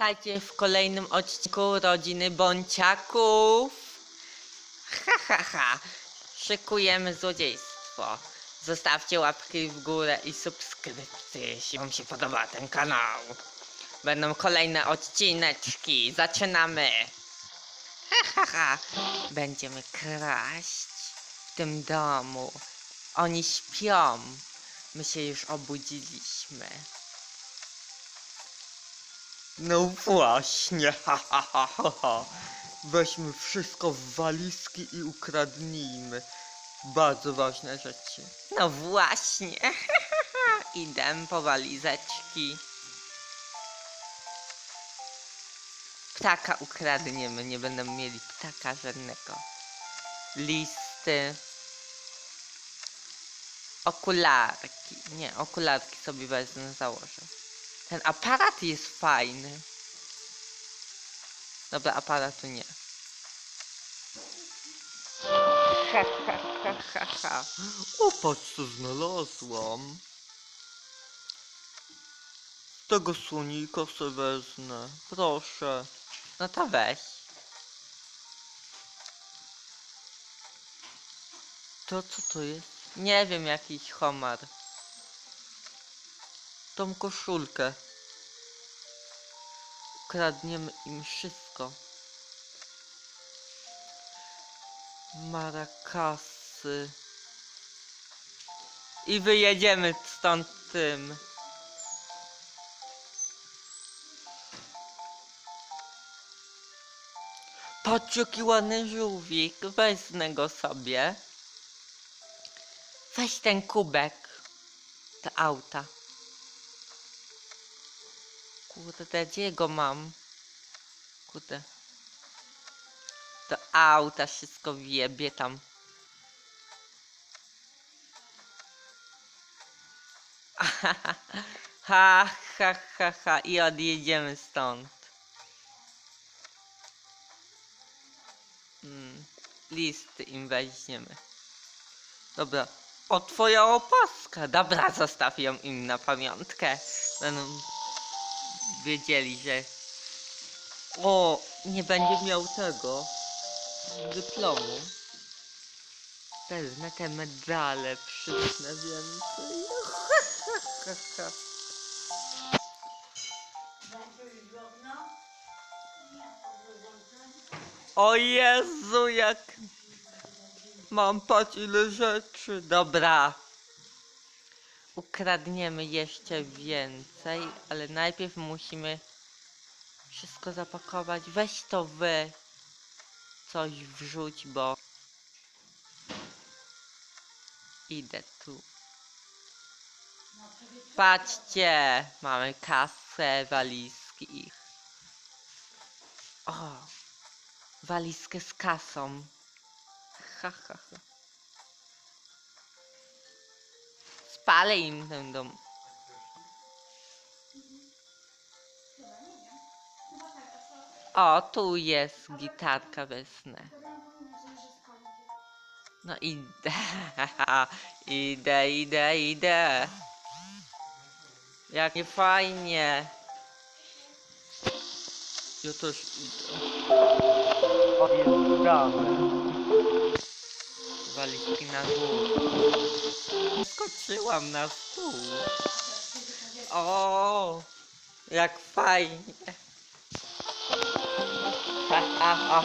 Witajcie w kolejnym odcinku Rodziny Bąciaków. Ha, ha, ha. Szykujemy złodziejstwo. Zostawcie łapki w górę i subskrypcję, jeśli wam się podoba ten kanał. Będą kolejne odcineczki. Zaczynamy. Ha, ha, ha. Będziemy kraść w tym domu. Oni śpią. My się już obudziliśmy. No właśnie, ha. Weźmy wszystko w walizki i ukradnijmy. Bardzo ważne rzeczy. No właśnie. Idę po walizeczki. Ptaka ukradniemy, nie będą mieli ptaka żadnego. Listy. Okularki. Nie, okularki sobie wezmę, założę. Ten aparat jest fajny. Dobra, aparatu nie. Ha, ha, ha, ha, ha. O, patrz co znalazłam. Tego słonika se wezmę. Proszę. No to weź. To co to jest? Nie wiem, jakiś homar. Tą koszulkę. Kradniemy im wszystko. Marakasy. I wyjedziemy stąd tym. Patrz jaki ładny żółwik, wezmę go sobie. Weź ten kubek. Do auta. Kurde, gdzie go mam? Kurde. Do auta wszystko wjebie tam. Ha, ha, ha, ha. I odjedziemy stąd. Mm, listy im weźmiemy. Dobra. O, twoja opaska. Dobra, zostaw ją im na pamiątkę. Będą wiedzieli, że... O, nie będzie miał tego dyplomu. Wezmę te medale, przysnę więcej. O Jezu, jak Mam patrz ile rzeczy. Dobra. Ukradniemy jeszcze więcej, ale najpierw musimy wszystko zapakować. Weź to wy. Coś wrzuć, bo idę tu. Patrzcie, mamy kasę, walizki. O, walizkę z kasą. Ha, ha, ha. Spalę im ten dom. O, tu jest gitarka wezmę. No idę, idę, idę, idę. Jak nie fajnie. Ja też idę. Odjeżdżamy. Walizki na górę. Skoczyłam na stół. O, jak fajnie. Ha, ha,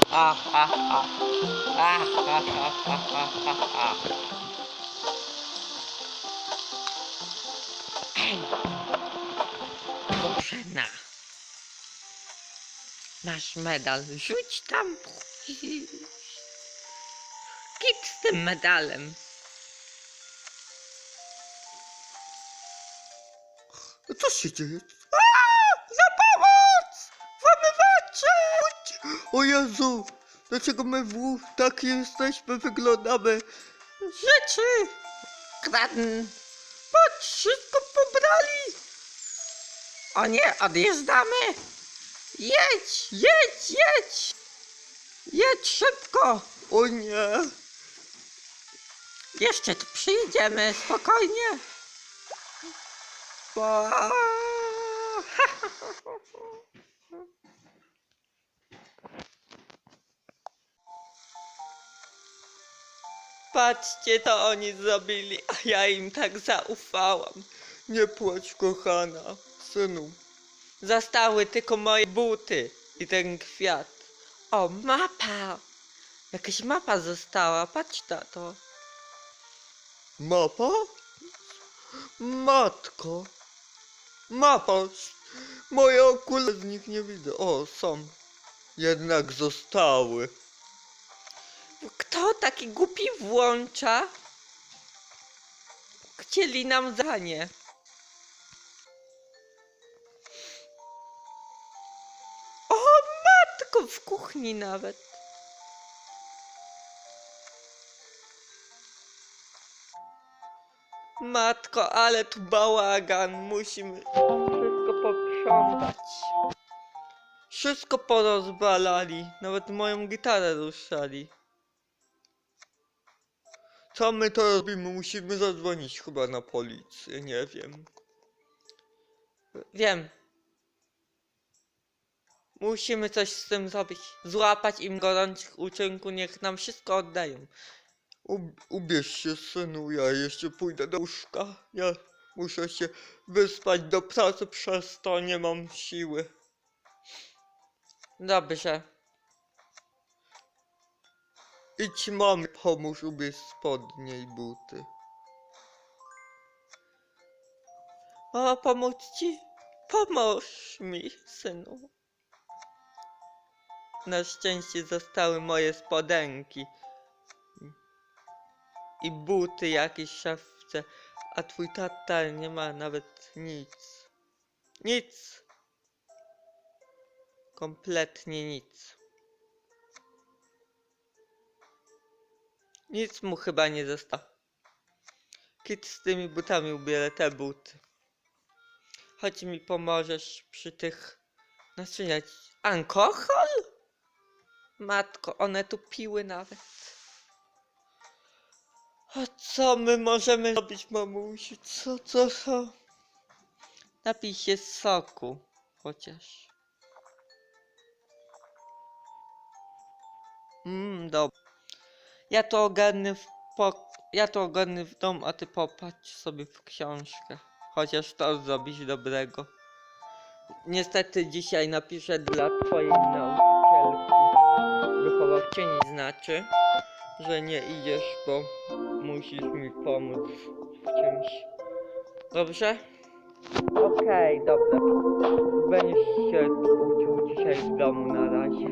Bożena. Medal, rzuć tam. Tym medalem. Co się dzieje? Aaa! Za pomoc! Włamywacze! O Jezu! Dlaczego my w tak jesteśmy, wyglądamy? Rzeczy! Kradn. Patrz, wszystko pobrali! O nie, odjeżdżamy! Jedź, jedź, jedź! Jedź szybko! O nie! Jeszcze tu przyjdziemy spokojnie. Bo... Patrzcie, to oni zrobili, a ja im tak zaufałam. Nie płacz, kochana, synu. Zastały tylko moje buty i ten kwiat. O, mapa! Jakaś mapa została, patrz na to mapa? Matko. Mapa. Moje okulary z nich nie widzę. O, są. Jednak zostały. Kto taki głupi włącza? Chcieli nam zdanie. O matko, w kuchni nawet. Matko, ale tu bałagan, musimy wszystko poprzątać. Wszystko porozwalali, nawet moją gitarę ruszali. Co my to robimy? Musimy zadzwonić chyba na policję, nie wiem. Wiem. Musimy coś z tym zrobić. Złapać im gorących uczynku, niech nam wszystko oddają. Ub- ubierz się, synu, ja jeszcze pójdę do łóżka. Ja muszę się wyspać do pracy, przez to nie mam siły. Dobrze. Idź mamie, pomóż ubierz spodnie i buty. O, pomóc ci? Pomóż mi, synu. Na szczęście zostały moje spodenki. I buty jakieś szafce. A twój tata nie ma nawet nic. Nic. Kompletnie nic. Nic mu chyba nie zostało. Kit z tymi butami ubierę te buty. Chodź mi pomożesz przy tych naczyniach. Alkohol? Matko, one tu piły nawet. A co my możemy robić, mamusiu? Co, co, co? Napij się soku, chociaż. Mmm, dobra. Ja to ogarnę w pok... Ja to ogarnę w dom, a ty popatrz sobie w książkę. Chociaż to zrobić dobrego. Niestety dzisiaj napiszę dla twojej nauczycielki wychowawczyni znaczy, że nie idziesz, bo musisz mi pomóc w czymś. Dobrze? Okej, dobra. Będziesz się uczył dzisiaj w domu na razie.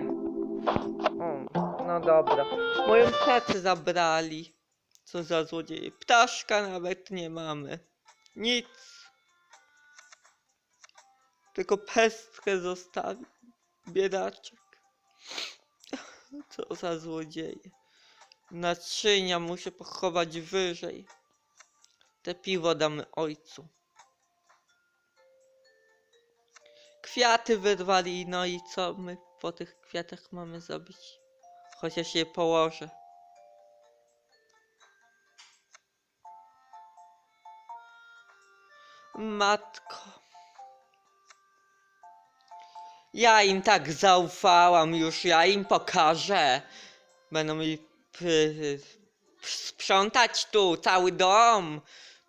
O, no dobra. Moją pracę zabrali. Co za złodzieje. Ptaszka nawet nie mamy. Nic. Tylko pestkę zostawi. Biedaczek. Co za złodzieje. Naczynia muszę pochować wyżej. Te piwo damy ojcu. Kwiaty wyrwali, no i co my po tych kwiatach mamy zrobić? Chociaż je położę. Matko. Ja im tak zaufałam już, ja im pokażę. Będą mi p- sprzątać tu cały dom.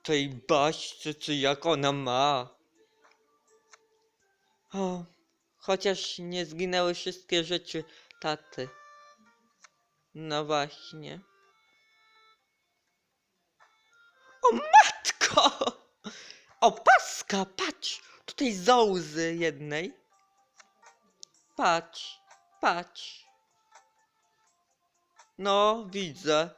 Tej baśce, czy jak ona ma. O, chociaż nie zginęły wszystkie rzeczy taty. No właśnie. O matko! Opaska, patrz! Tutaj z jednej. Patrz, patrz. No, widzę.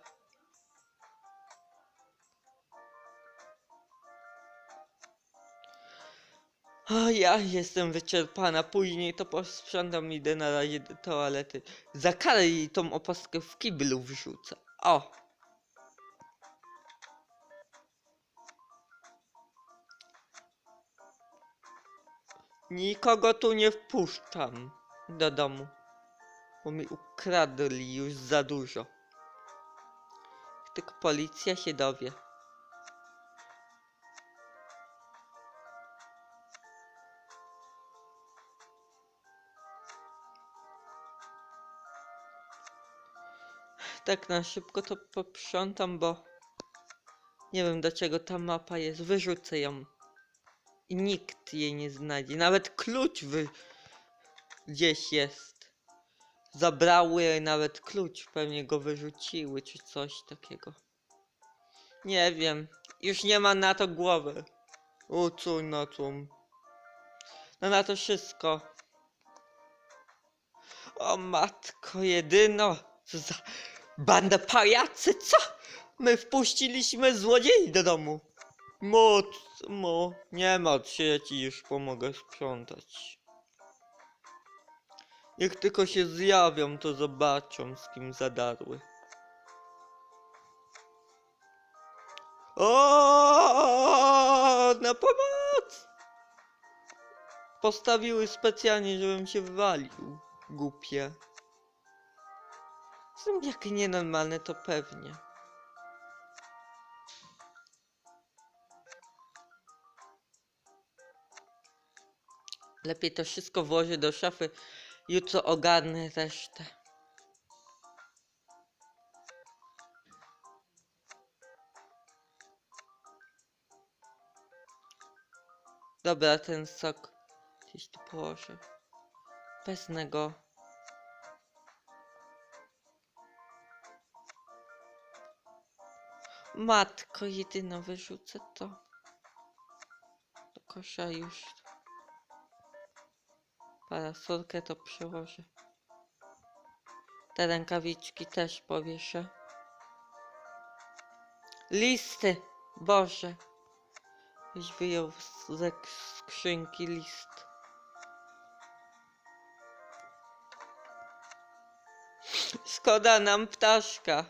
O, ja jestem wyczerpana. Później to posprzątam, idę na razie do toalety. Za karę jej tą opaskę w kiblu wrzucę. O! Nikogo tu nie wpuszczam do domu, bo mi ukradli już za dużo. Tylko policja się dowie. Tak na szybko to poprzątam, bo nie wiem do czego ta mapa jest. Wyrzucę ją. I nikt jej nie znajdzie. Nawet klucz wy... gdzieś jest. Zabrały nawet klucz. Pewnie go wyrzuciły, czy coś takiego. Nie wiem. Już nie ma na to głowy. Ucuj na to. No na to wszystko. O matko jedyno. Co za banda pajacy, co? My wpuściliśmy złodziei do domu. Moc, mo, nie martw się, ja ci już pomogę sprzątać. Niech tylko się zjawią, to zobaczą, z kim zadarły. O, na pomoc! Postawiły specjalnie, żebym się wywalił. Głupie. Są jakie nienormalne, to pewnie. Lepiej to wszystko włożę do szafy. Jutro ogarnę resztę. Dobra, ten sok gdzieś tu położę. Wezmę. Matko, jedyno wyrzucę to. Do kosza już. Parasolkę to przełożę. Te rękawiczki też powieszę. Listy! Boże! Już wyjął ze skrzynki list. Szkoda nam ptaszka.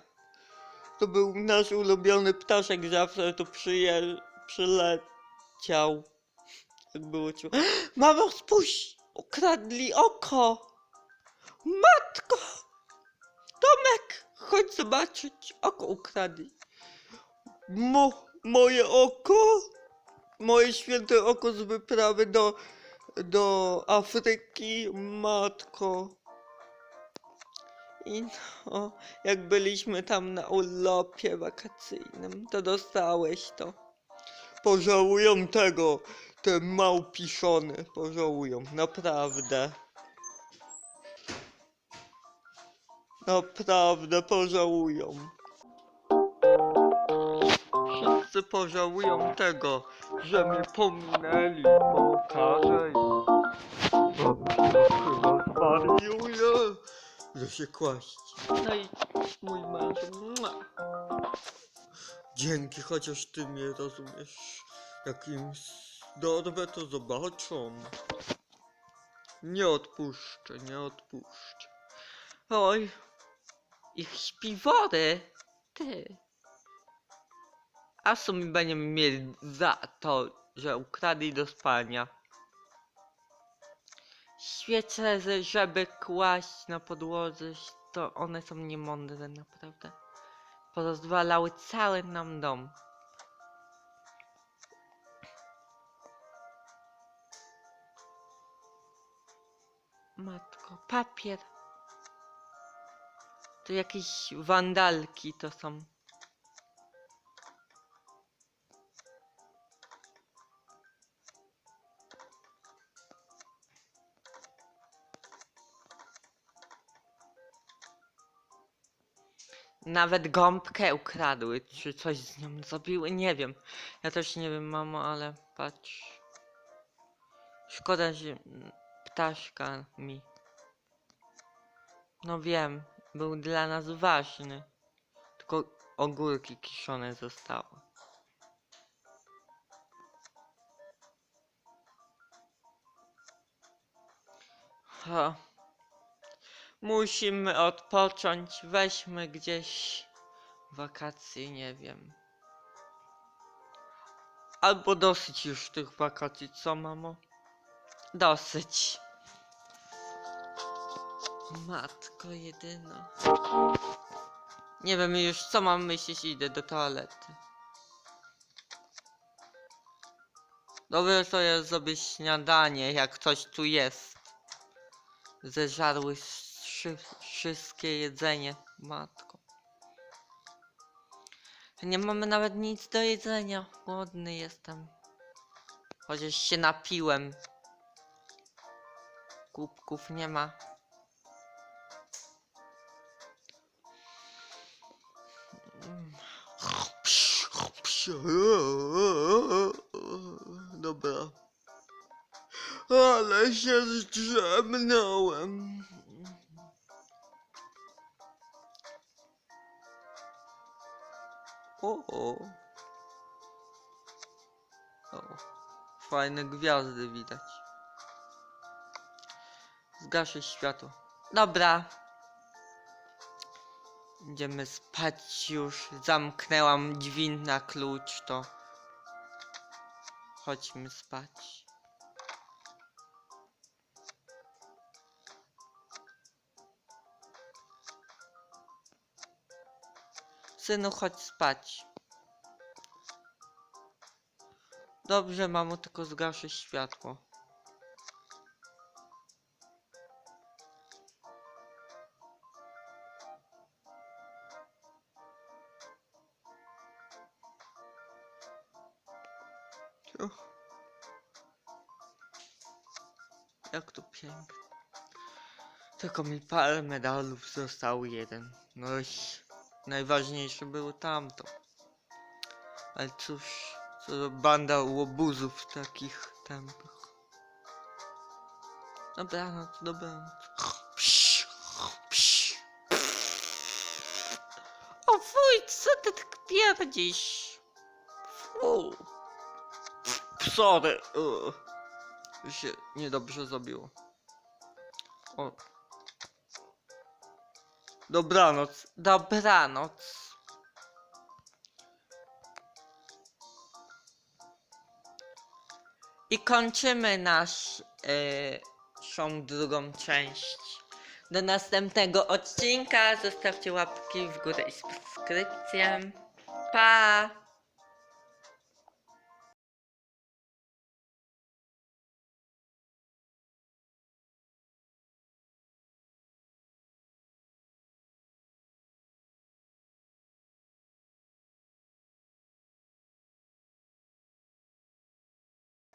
To był nasz ulubiony ptaszek, zawsze tu przyje... przyleciał. Jak było ciu... Mamo, spójrz! Ukradli oko! Matko! Tomek! Chodź zobaczyć. Oko ukradli. Mo, moje oko? Moje święte oko z wyprawy do, do Afryki, matko. I no, jak byliśmy tam na urlopie wakacyjnym, to dostałeś to. Pożałują tego, te małpiszony, pożałują, naprawdę. Naprawdę pożałują. Wszyscy pożałują tego, że mnie pominęli, pokażę im. Bo chyba zwariuję, że się kłaść. No i mój mąż. Dzięki, chociaż ty mnie rozumiesz. Jak im dorwę, to zobaczą. Nie odpuszczę, nie odpuszczę. Oj, ich śpiwory, ty. A co mi będziemy mieli za to, że ukradli do spania? Świece, że- żeby kłaść na podłodze, to one są niemądre naprawdę. Porozwalały cały nam dom. Matko, papier. To jakieś wandalki to są. Nawet gąbkę ukradły, czy coś z nią zrobiły, nie wiem. Ja też nie wiem, mamo, ale patrz. Szkoda, że mm, ptaszka mi. No wiem, był dla nas ważny. Tylko ogórki kiszone zostały. Ha. Musimy odpocząć. Weźmy gdzieś wakacje, nie wiem. Albo dosyć już tych wakacji, co mamo? Dosyć. Matko jedyna. Nie wiem już co mam myśleć, idę do toalety. Dobrze to ja zrobię śniadanie, jak coś tu jest. Zeżarły wszy- wszystkie jedzenie, matko. Nie mamy nawet nic do jedzenia. Głodny jestem. Chociaż się napiłem. Kubków nie ma. Dobra. Ale się zdrzemnąłem. O, o. O, fajne gwiazdy widać. Zgaszę światło. Dobra. Idziemy spać już. Zamknęłam drzwi na klucz, to chodźmy spać. Synu, chodź spać. Dobrze, mamo, tylko zgaszę światło. Pięknie. Tylko mi parę medalów został jeden. No i najważniejsze było tamto. Ale cóż, co za banda łobuzów takich tępych. Dobranoc, dobranoc. Psz, psz. O fuj, co ty tak pierdzisz? Fu. Sorry. Uh. Się niedobrze zrobiło. O. Dobranoc. Dobranoc. I kończymy nasz, e, naszą drugą część. Do następnego odcinka zostawcie łapki w górę i subskrypcję. Pa!